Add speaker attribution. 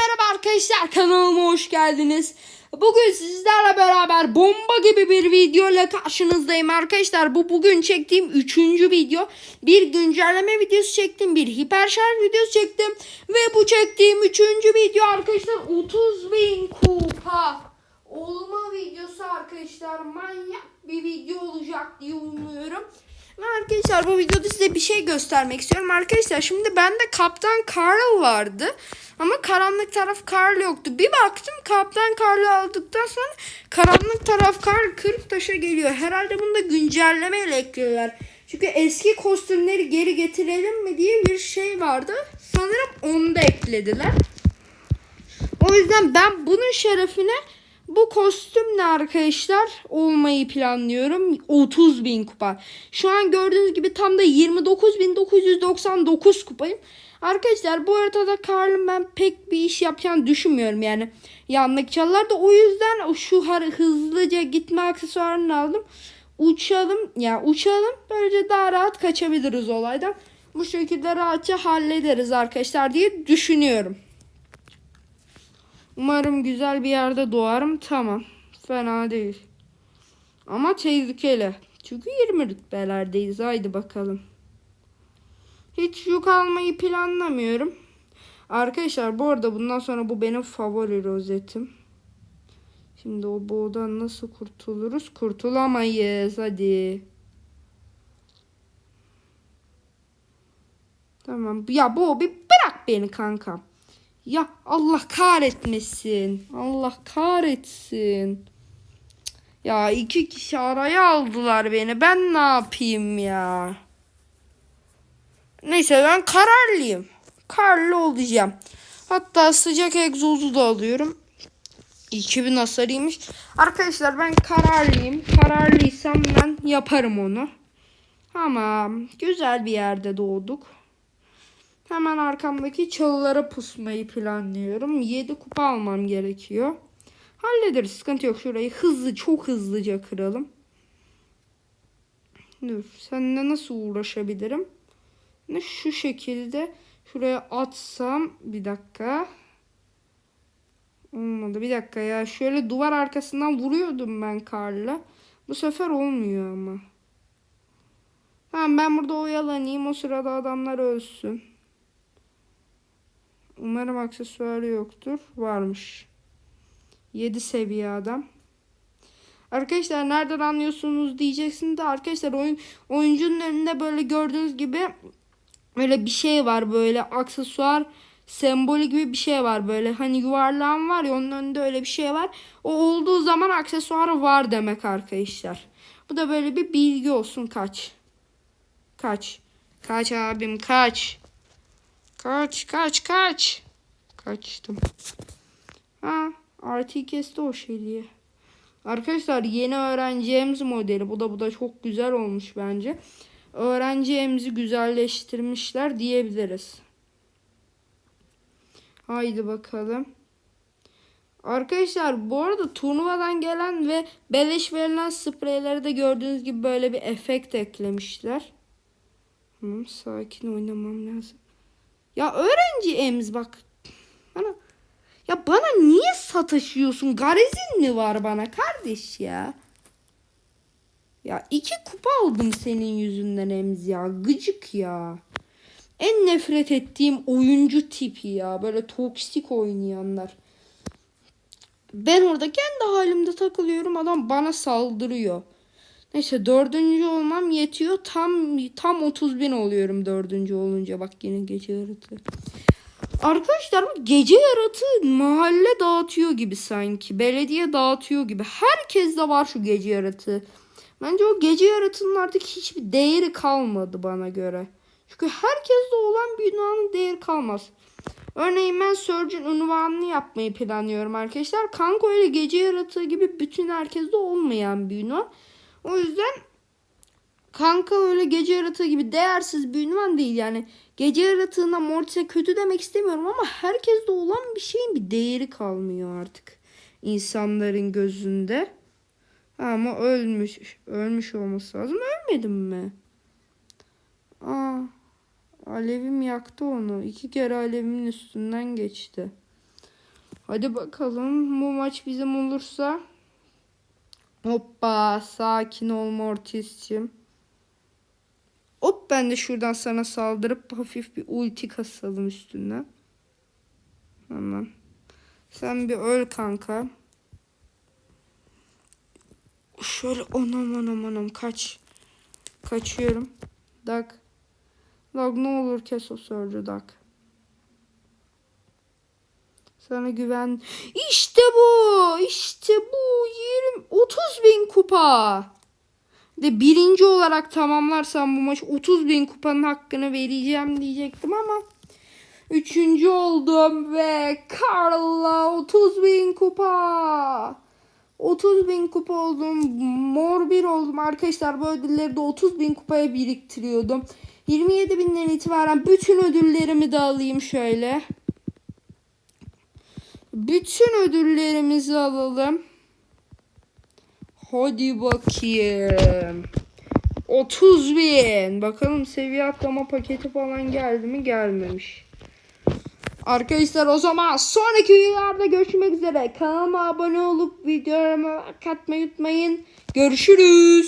Speaker 1: merhaba arkadaşlar kanalıma hoş geldiniz. Bugün sizlerle beraber bomba gibi bir video ile karşınızdayım arkadaşlar. Bu bugün çektiğim üçüncü video. Bir güncelleme videosu çektim. Bir hiperşarj videosu çektim. Ve bu çektiğim üçüncü video arkadaşlar 30 bin kupa olma videosu arkadaşlar. Manyak bir video olacak diye umuyorum. Arkadaşlar bu videoda size bir şey göstermek istiyorum. Arkadaşlar şimdi bende Kaptan Carl vardı. Ama karanlık taraf Carl yoktu. Bir baktım Kaptan Carl'ı aldıktan sonra karanlık taraf Carl 40 taşa geliyor. Herhalde bunu da güncellemeyle ekliyorlar. Çünkü eski kostümleri geri getirelim mi diye bir şey vardı. Sanırım onu da eklediler. O yüzden ben bunun şerefine bu kostümle arkadaşlar olmayı planlıyorum. 30 bin kupa. Şu an gördüğünüz gibi tam da 29.999 kupayım. Arkadaşlar bu haritada Karl'ın ben pek bir iş yapacağını düşünmüyorum yani. Yanlık çalılar da o yüzden şu hızlıca gitme aksesuarını aldım. Uçalım ya yani uçalım böylece daha rahat kaçabiliriz olaydan. Bu şekilde rahatça hallederiz arkadaşlar diye düşünüyorum. Umarım güzel bir yerde doğarım. Tamam. Fena değil. Ama tehlikeli. Çünkü 20 rütbelerdeyiz. Haydi bakalım. Hiç yük almayı planlamıyorum. Arkadaşlar bu arada bundan sonra bu benim favori rozetim. Şimdi o boğdan nasıl kurtuluruz? Kurtulamayız. Hadi. Tamam. Ya bu bir bırak beni kankam. Ya Allah kahretmesin. Allah kahretsin. Ya iki kişi araya aldılar beni. Ben ne yapayım ya? Neyse ben kararlıyım. Kararlı olacağım. Hatta sıcak egzozu da alıyorum. 2000 hasarıymış. Arkadaşlar ben kararlıyım. Kararlıysam ben yaparım onu. Tamam. Güzel bir yerde doğduk. Hemen arkamdaki çalılara pusmayı planlıyorum. 7 kupa almam gerekiyor. Hallederiz. Sıkıntı yok. Şurayı hızlı, çok hızlıca kıralım. Dur. Seninle nasıl uğraşabilirim? Şu şekilde şuraya atsam bir dakika. Olmadı. Bir dakika ya. Şöyle duvar arkasından vuruyordum ben karla. Bu sefer olmuyor ama. Tamam ben burada oyalanayım. O sırada adamlar ölsün. Umarım aksesuarı yoktur. Varmış. 7 seviye adam. Arkadaşlar nereden anlıyorsunuz diyeceksiniz de arkadaşlar oyun oyuncunun önünde böyle gördüğünüz gibi böyle bir şey var böyle aksesuar sembolü gibi bir şey var böyle hani yuvarlağın var ya onun önünde öyle bir şey var. O olduğu zaman aksesuarı var demek arkadaşlar. Bu da böyle bir bilgi olsun kaç. Kaç. Kaç abim kaç. Kaç kaç kaç. Kaçtım. Ha artı kesti o şeyliği. Arkadaşlar yeni öğreneceğimiz modeli. Bu da bu da çok güzel olmuş bence. Öğreneceğimizi güzelleştirmişler diyebiliriz. Haydi bakalım. Arkadaşlar bu arada turnuvadan gelen ve beleş verilen spreyleri de gördüğünüz gibi böyle bir efekt eklemişler. Tamam sakin oynamam lazım. Ya öğrenci Ems bak. Bana ya bana niye sataşıyorsun? Garezin mi var bana kardeş ya? Ya iki kupa aldım senin yüzünden Ems ya. Gıcık ya. En nefret ettiğim oyuncu tipi ya. Böyle toksik oynayanlar. Ben orada kendi halimde takılıyorum. Adam bana saldırıyor. Neyse dördüncü olmam yetiyor. Tam tam 30 bin oluyorum dördüncü olunca. Bak yine gece yaratığı. Arkadaşlar bu gece yaratığı mahalle dağıtıyor gibi sanki. Belediye dağıtıyor gibi. Herkes de var şu gece yaratığı. Bence o gece yaratığının artık hiçbir değeri kalmadı bana göre. Çünkü herkeste olan bir ünvanın değeri kalmaz. Örneğin ben Surge'ün unvanını yapmayı planlıyorum arkadaşlar. Kanka öyle gece yaratığı gibi bütün herkeste olmayan bir ünvan. O yüzden kanka öyle gece yaratığı gibi değersiz bir ünvan değil. Yani gece yaratığına Mortis'e kötü demek istemiyorum ama herkeste olan bir şeyin bir değeri kalmıyor artık. insanların gözünde. Ama ölmüş. Ölmüş olması lazım. Ölmedim mi? Aa, alevim yaktı onu. İki kere alevimin üstünden geçti. Hadi bakalım bu maç bizim olursa. Hoppa sakin ol Mortis'cim. Hop ben de şuradan sana saldırıp hafif bir ulti kasalım üstünden. Tamam. Sen bir öl kanka. Şöyle anam anam anam kaç. Kaçıyorum. Dak. Dak ne olur kes o sörcü dak. Sana güven. İşte bu. İşte bu. 20 30 bin kupa. De birinci olarak tamamlarsam bu maç 30 bin kupanın hakkını vereceğim diyecektim ama üçüncü oldum ve Carla 30 bin kupa. 30 bin kupa oldum. Mor bir oldum arkadaşlar. Bu ödülleri de 30 bin kupaya biriktiriyordum. 27 binden itibaren bütün ödüllerimi de alayım şöyle. Bütün ödüllerimizi alalım. Hadi bakayım. 30 bin. Bakalım seviye atlama paketi falan geldi mi? Gelmemiş. Arkadaşlar o zaman sonraki videolarda görüşmek üzere. Kanalıma abone olup videolarıma like atmayı unutmayın. Görüşürüz.